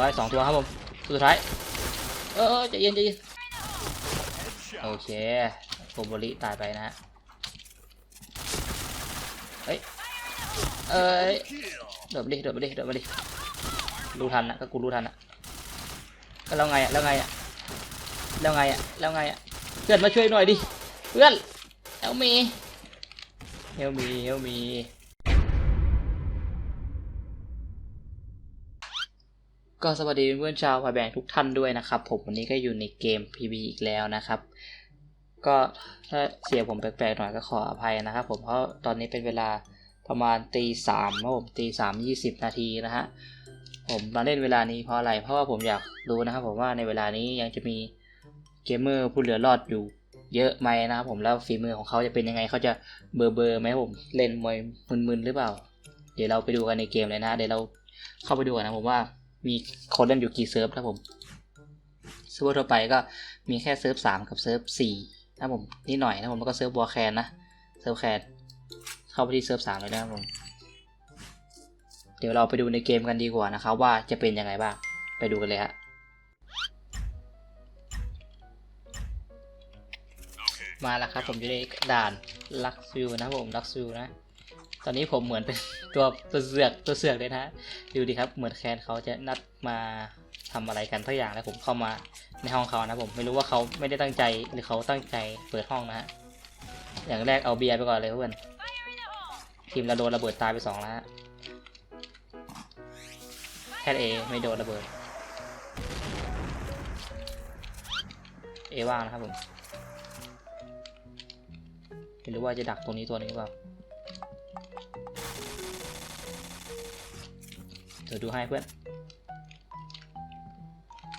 ร้อยสองตัวครับผมสุดท้าย เออเออใจเย็นใจเย็นโอเคโกโบริตายไปนะฮะเฮ้ยเอ้ยเดินไปดิเดินไปดิเดินไปดิรู้ทันนะก็กูรู้ทันนะก็แล้วไงอะแล้วไงอะแล้วไงอะแล้วไงอะเพื่อนมาช่วยหน่อยดิเพื่อนเฮลมีเฮลมีเฮลมี ก็สวัสดีเพื่อนๆชาวพายแบงทุกท่านด้วยนะครับ ผมวันนี้ก็อยู่ในเกม PB อีกแล้วนะครับ ก็ถ้าเสียผมแปลกๆหน่อยก็ขออภัยนะครับ ผมเพราะตอนนี้เป็นเวลาประมาณตีสามครับผมตีสามยี่สิบนาทีนะฮะผมมาเล่นเวลานี้เพราะอะไรเพราะว่าผมอยากรู้นะครับ ผมว่าในเวลานี้ยังจะมีเกมเมอร์ผู้เหลือรอดอยู่เยอะไหมนะครับผมแล้วฝีมือของเขาจะเป็นยังไงเขาจะเบอร์เบอร์ไหมผมเล่นมวยมึนๆหรือเปล่า เดี๋ยวเราไปดูกันในเกมเลยนะ เดี๋ยวเราเข้าไปดูกันนะผมว่า มีคนเล่นอยู่กี่เซิร์ฟนะผมเซิร์ฟทั่วไปก็มีแค่เซิร์ฟสามกับเซิร์ฟสี่นะผมนิดหน่อยนะผมแล้วก็เซิร์ฟวอร์แคนนะเซิร์ฟแคนเข้าไปที่เซิร์ฟสามเลยนะครับผมเดี๋ยวเราไปดูในเกมกันดีกว่านะครับว่าจะเป็นยังไงบ้างไปดูกันเลยฮะมาแล้วครับผมอยู่ในด่านลักซิวนะผมลักซิวนะ ตอนนี้ผมเหมือนเป็นตัวตัวเสือกตัวเสือกเลยนะฮะดูดิครับเหมือนแคนเขาจะนัดมาทำอะไรกันทักอย่างแล้วผมเข้ามาในห้องเขานะผมไม่รู้ว่าเขาไม่ได้ตั้งใจหรือเขาตั้งใจเปิดห้องนะฮะอย่างแรกเอาเบียร์ไปก่อนเลยเพื่อนทีมเราโดนระเบิดตายไปสองแล้วฮะแค่เอไม่โดนระเบิดเอว่างนะครับผมไม่รู้ว่าจะดักตรงนี้ตัวนี้หรือเปล่า ดี๋ยวดูให้เพื่อน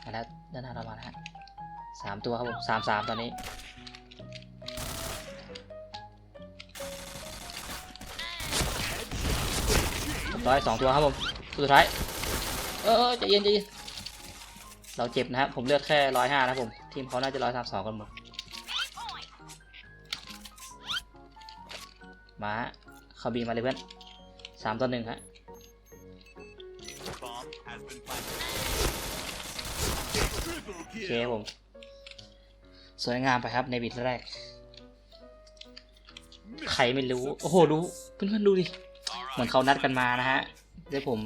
มาแล้วด้านหน้าเรามาแล้วฮะสามตัวครับผมสามสามตอนนี้ร้อยสองตัวครับผมสุดท้าย เออใจเย็นใจเย็นเราเจ็บนะครับผมเลือดแค่ร้อยห้านะครับผม ทีมเขาน่าจะร้อยสามสองกันหมดมาเขาบีมาเลยเพื่อนสามต่อหนึ่งฮะ โอเคผม สวยงามไปครับในบิดแรก ใครไม่รู้ โอ้โห ดู เพื่อนๆดูดิ เหมือนเขานัดกันมานะฮะเดี๋ยวผม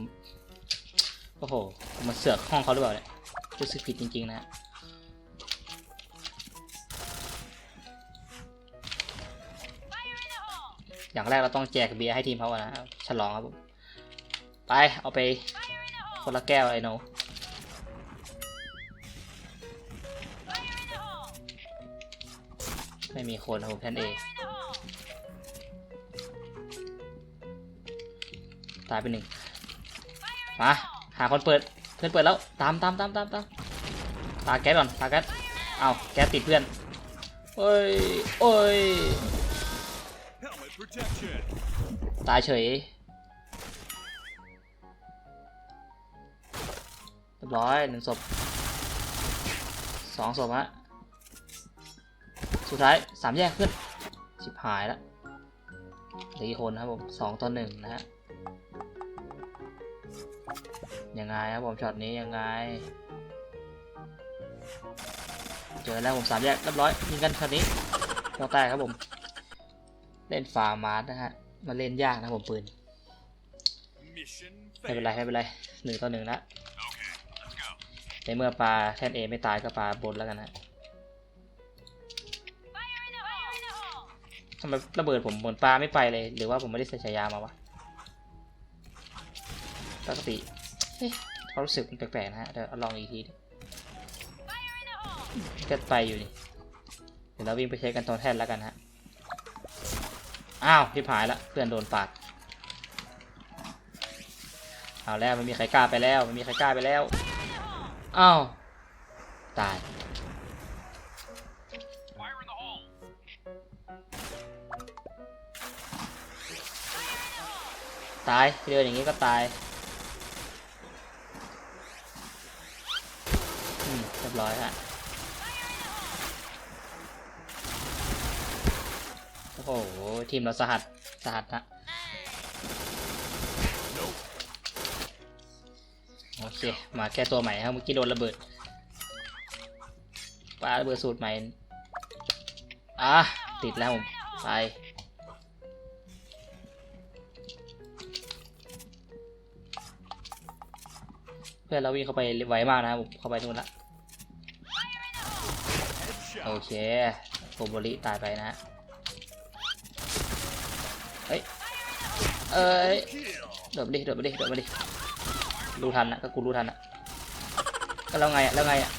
โอ้โหมาเสือกห้องเขาหรือเปล่าเนี่ยรู้สึกผิดจริง ๆ นะอย่างแรกเราต้องแจกเบียร์ให้ทีมเขาอนนะ ฉลองครับผม ไป เอาไป คนละแก้วไอ้โนไม่มีคนนะผมแพนเอตายไปหนึ่งมาหาคนเปิดเพื่อนเปิดแล้วตามตามตามตามตามปาแก๊สก่อนปาแก๊สเอาแก๊สติดเพื่อนโอ้ยโอ้ยตายเฉย ร้อยหนึ่งศพสองศพฮะสุดท้ายสามแยกเพื่อนชิบหายแล้วเหลืออีกคนครับผมสองต่อหนึ่งนะฮะยังไงครับผมช็อตนี้ยังไง เจอแล้วผมสามแยกเรียบร้อยยิงกันช็อตนี้หัวแตกครับผม เล่นฟาร์มาร์นะฮะมาเล่นยากนะผมปืนไม่เป็นไรไม่เป็นไรหนึ่งต่อหนึ่งละ ในเมื่อปลาแทนเอไม่ตายก็ปลาบนแล้วกันนะทำไมระเบิดผมเหมือนปลาไม่ไปเลย หรือว่าผมไม่ได้ใส่ฉายามาวะปกติเฮ้ยเขารู้สึกมันแปลกๆนะฮะเดี๋ยวลองอีกทีก็ไปอยู่นี่เดี๋ยวเราวิ่งไปเช็คกันตอนแท่นแล้วกันฮะอ้าวที่ผายละเพื่อนโดนปาดเอาแล้วไม่มีใครกล้าไปแล้วไม่มีใครกล้าไปแล้ว อ้าวตายตายเดินอย่างนี้ก็ตายอืมเรียบร้อยฮะโอ้โหทีมเราสหัสสหัสนะ โอเค มาแก้ตัวใหม่ครับเมื่อกี้โดนระเบิดปาระเบิดสูตรใหม่ อะ ติดแล้วผมไปเพื่อนเราวิ่งเข้าไปไวมากนะครับผมเข้าไปนู่นละโอเคโกโบริตายไปนะฮะเฮ้ย เอ้ยเดินมาดิเดินมาดิเดินมาดิ รู้ทันนะก็กูรู้ทันนะก็แล้วไงอะแล้วไงอะ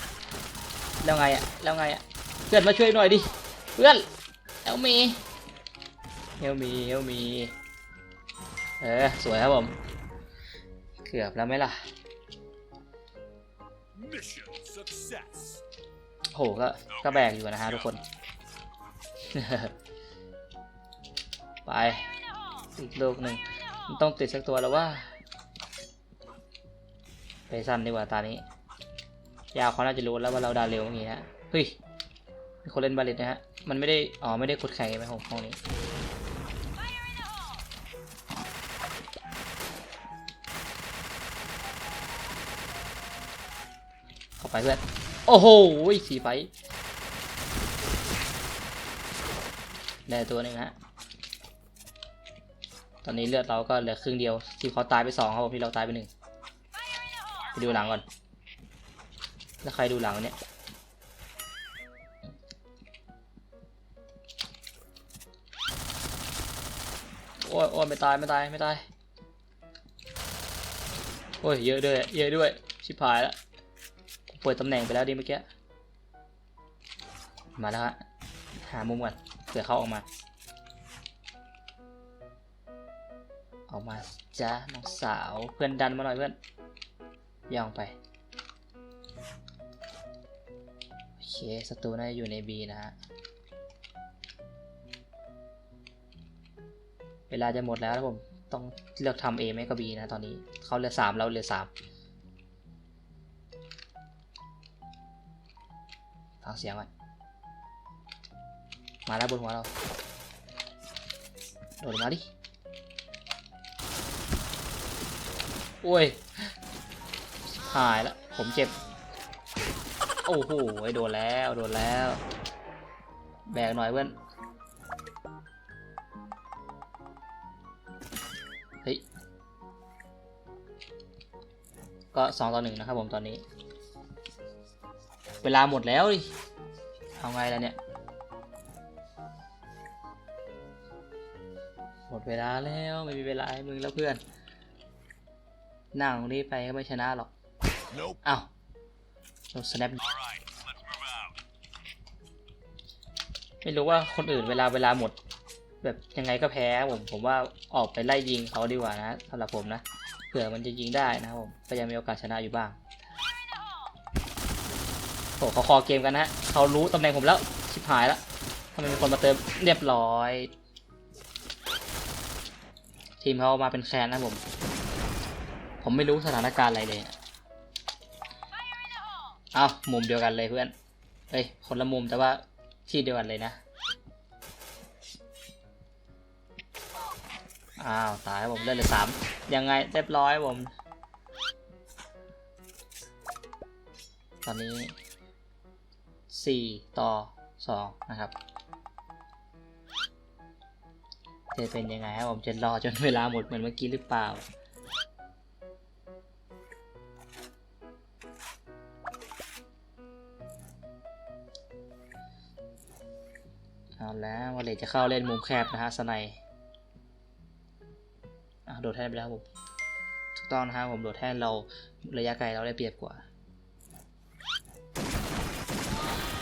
แล้วไงอะแล้วไงอะเพื่อนมาช่วยหน่อยดิเพื่อนเฮลมีเฮลมีเฮลมีเออสวยครับผมเกือบแล้วไหมล่ะโหก็ก็แบกอยู่นะฮะทุกคน ไปอีกลูกหนึ่งต้องติดสักตัวแล้วว่า ไปสั้นดีกว่าตานี้ ยาวเขาน่าจะรู้แล้วว่าเราดาเร็วอย่างงี้ฮะเฮ้ยมีคนเล่นบาเลตนะฮะ มันไม่ได้ อ๋อ ไม่ได้กดแข่งไหมของห้องนี้ เข้าไปเพื่อน โอ้โหสีไฟได้ตัวหนึ่งฮะ ตอนนี้เลือดเราก็เหลือครึ่งเดียว ที่เขาตายไปสองครับผมที่เราตายไปหนึ่ง ดูหลังก่อน แล้วใครดูหลังเนี่ยโอ้ยโอ้ยไม่ตายไม่ตายไม่ตาย โอ้ยเยอะด้วยเยอะด้วย ชิบหายแล้วเปิดตำแหน่งไปแล้วดิเมื่อกี้ มาแล้วฮะ หามุมก่อนเผื่อเขาออกมา ออกมาจ้าน้องสาวเพื่อนดันมาหน่อยเพื่อน ย่องไป โอเคศัตรูน่าจะอยู่ใน B นะฮะ เวลาจะหมดแล้วนะผมต้องเลือกทำ A ไหมก็ B นะตอนนี้ เขาเหลือสามเราเหลือสามฟังเสียงก่อนมาแล้วบนหัวเรา โดดมาดิ โอ้ย หายแล้วผมเจ็บ โอ้โหโดนแล้วโดนแล้ว แบกหน่อยเพื่อนเฮ้ยก็สองต่อหนึ่งนะครับผมตอนนี้ เวลาหมดแล้วดิเอาไงล่ะเนี่ย หมดเวลาแล้วไม่มีเวลาให้มึงแล้วเพื่อนนั่งตรงนี้ไปก็ไม่ชนะหรอก อ้าวโดน snap All right, let's move out. ไม่รู้ว่าคนอื่นเวลาเวลาหมด แบบยังไงก็แพ้ผมผมว่าออกไปไล่ยิงเขาดีกว่านะสำหรับผมนะเผื่อมันจะยิงได้นะครับผมก็ยังมีโอกาสชนะอยู่บ้างโอ้เขาคอเกมกันนะฮะเขารู้ตำแหน่งผมแล้วชิบหายแล้วทำไมมีคนมาเติมเรียบร้อย ทีมเขามาเป็นแคนนะผม ผมไม่รู้สถานการณ์อะไรเลยเอ้าวมุมเดียวกันเลยเพื่อนเฮ้ยคนละมุมแต่ว่าที่เดียวกันเลยนะ อ้าว ตายผมเล่นเลยสามยังไงเรียบร้อยผม ตอนนี้สี่ต่อสองนะครับจะเป็นยังไงครับผมจะรอจนเวลาหมดเหมือนเมื่อกี้หรือเปล่า แล้วจะเข้าเล่นมุมแคบนะฮะสไนด์อะโดดแทนไปแล้วครับผมถูกต้องนะฮะผมโดดแทนเราระยะไกลเราได้เปรียบกว่า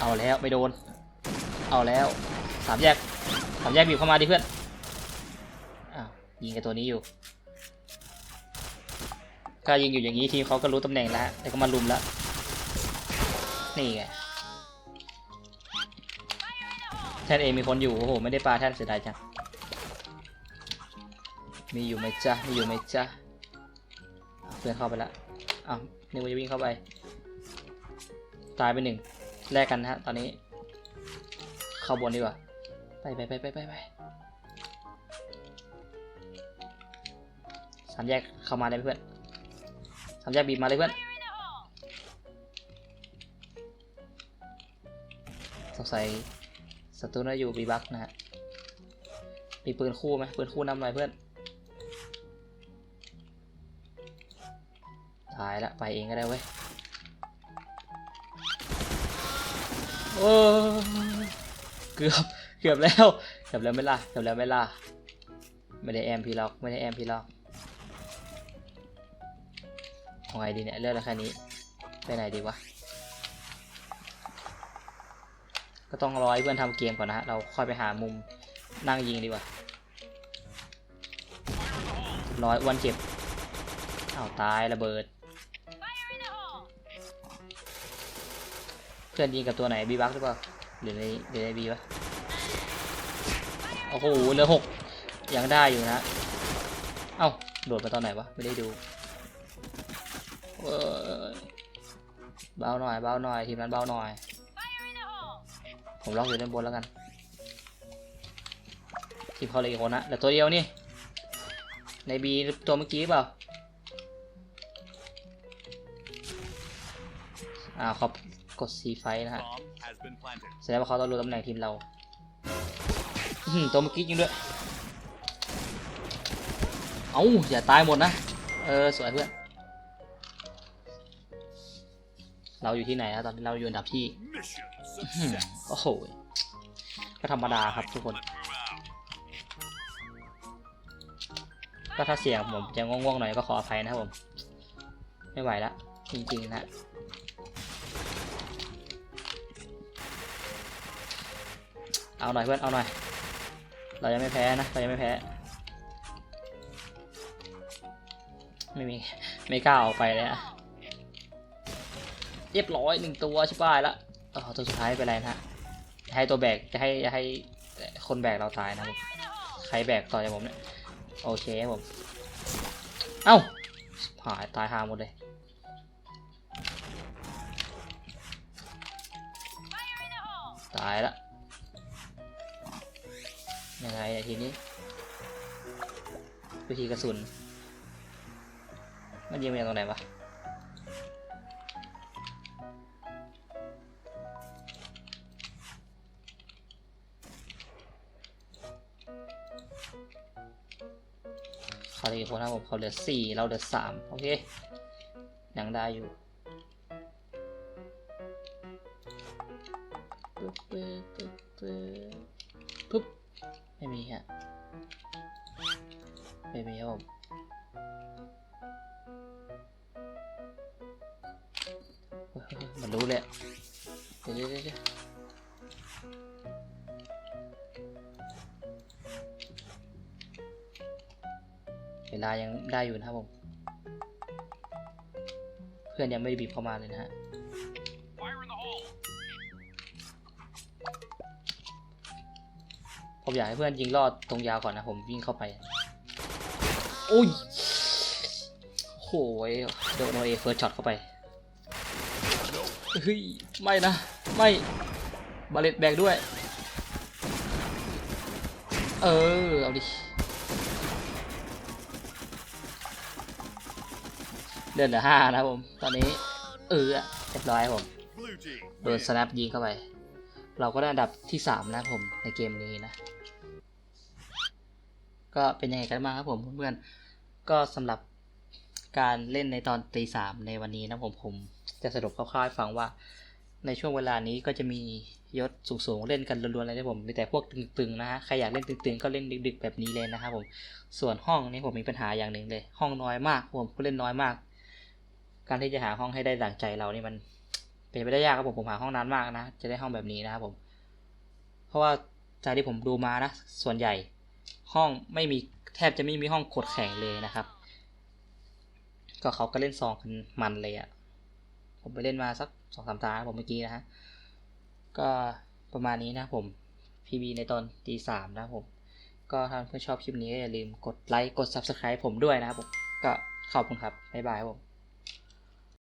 เอาแล้วไม่โดน เอาแล้วสามแยกสามแยกบีบเข้ามาดิเพื่อนอ้าวยิงกับตัวนี้อยู่ก็ยิงอยู่อย่างนี้ทีมเขาก็รู้ตำแหน่งแล้วฮะแต่ก็มาลุมแล้วนี่ไง แท่นเองมีคนอยู่โอ้โหไม่ได้ปลาแท่นเสียดายจังมีอยู่ไหมจ๊ะมีอยู่ไหมจ๊ะเพื่อนเข้าไปละอ้าวนี่ว่าจะวิ่งเข้าไป ตายไปหนึ่งแลกกันนะฮะตอนนี้ เข้าบนดีกว่าไปไปไปไปไปไปสามแยกเข้ามาได้ไหมเพื่อนทำแยกบีบมาเลยเพื่อนสงสัย ศัตรูน่าอยู่บีบักนะฮะ มีปืนคู่ไหมปืนคู่นำหน่อยเพื่อน ตายละ ไปเองก็ได้เว้ย โอ้เกือบ เกือบแล้ว เกือบแล้วไม่ล่ะ เกือบแล้วไม่ล่ะ ไม่ได้แอมพีล็อก ไม่ได้แอมพีล็อกเอาไงดีเนี่ยเลือกแล้วแค่นี้ ไปไหนดีวะ ก็ต้องรอให้เพื่อนทำเกมก่อนนะฮะเราค่อยไปหามุมนั่งยิงดีกว่าร้อยอ้วันเจ็บอ้าวตายระเบิด เพื่อนยิงกับตัวไหนบีบักหรือเปล่าหรือในหรือในบีวะโอ้โหเหลือหกยังได้อยู่นะเอ้าโดดมาตอนไหนวะไม่ได้ดูเอ้ยเบาหน่อยเบาหน่อยทีมนั้นเบาหน่อย ผมล็อกอยู่ด้านบนแล้วกันทีมเขาเลยอีกคนนะแต่ตัวเดียวนี่ ในบีตัวเมื่อกี้เปล่าอ่าเขากด C ไฟนะฮะแสดงว่าเขาต้องรู้ตำแหน่งทีมเราตัวเมื่อกี้จริงด้วย เอาอย่าตายหมดนะ เออ สวยเพื่อน เราอยู่ที่ไหนนะตอนนี้เราอยู่อันดับที่ Mission อื้อหือ success. โอ้โหก็ธรรมดาครับทุกคน Let's move out. ก็ถ้าเสียงผมจะง่วงๆหน่อยก็ขออภัยนะครับผม ไม่ไหวละจริงๆนะเอาหน่อยเพื่อนเอาหน่อย เรายังไม่แพ้นะเรายังไม่แพ้ ไม่มีไม่กล้าออกไปเลยอะ เรียบร้อยหนึ่งตัวชิบหายละเออตัวสุดท้ายไม่เป็นไรนะฮะให้ตัวแบกจะให้จะให้คนแบกเราตายนะครับผมใครแบกต่อจากผมเนี่ยโอเคครับผมเอ้าหายตายหาหมดเลยตายละยังไงทีนี้ วิธีกระสุนมันยิงมาจากตรงไหนวะ เหลือกี่คนนะผมเขาเหลือสี่เราเหลือสามโอเคยังได้อยู่ปึ๊บปึ๊บปึ๊บปึ๊บปึ๊บไม่มีฮะไม่มีครับผมเฮ้ยเฮ้ยเฮ้ยมันรู้เลยอะเดี๋ยวเดี๋ยว เวลายังได้อยู่นะครับผม เพื่อนยังไม่ได้บีบเข้ามาเลยนะฮะผมอยากให้เพื่อนยิงลอดตรงยาวก่อนนะผมวิ่งเข้าไปโอ้ยโหยโดนโอเอเฟิร์สช็อตเข้าไปเฮ้ยไม่นะ ไม่บาเลตแบกด้วย เออ เอาดิ เดินเหลือห้านะผม ตอนนี้เออเรียบร้อยผม โดน snap ยิงเข้าไป เราก็ได้อันดับที่สามนะผมในเกมนี้นะ ก็เป็นยังไงกันบ้างครับผมเพื่อนๆ ก็สำหรับการเล่นในตอนตีสามในวันนี้นะผมผมจะสรุปคร่าวๆให้ฟังว่า ในช่วงเวลานี้ก็จะมียศสูงๆเล่นกันล้วนๆเลยนะผมมีแต่พวกตึงๆนะฮะใครอยากเล่นตึงๆก็เล่นดึก ๆ แบบนี้เลยนะครับผมส่วนห้องนี่ผมมีปัญหาอย่างหนึ่งเลย ห้องน้อยมากผมผู้เล่นน้อยมาก การที่จะหาห้องให้ได้ดั่งใจเรานี่มัน เป็นไปได้ยากครับผมผมหาห้องนานมากนะ จะได้ห้องแบบนี้นะครับผม เพราะว่าจากที่ผมดูมานะ ส่วนใหญ่ห้องไม่มีแทบจะไม่มีห้องกดแข่งเลยนะครับ ก็เขาก็เล่นซองกันมันเลยอะ่ะ ผมไปเล่นมาสักสองสามตาผมเมื่อกี้นะฮะ ก็ประมาณนี้นะผม PB ในตอนตีสามนะผม ก็ถ้าเพื่อนชอบคลิปนี้ก็อย่าลืมกดไลค์ กด Subscribe ผมด้วยนะครับผม ก็ขอบคุณครับ บ๊ายบายครับผม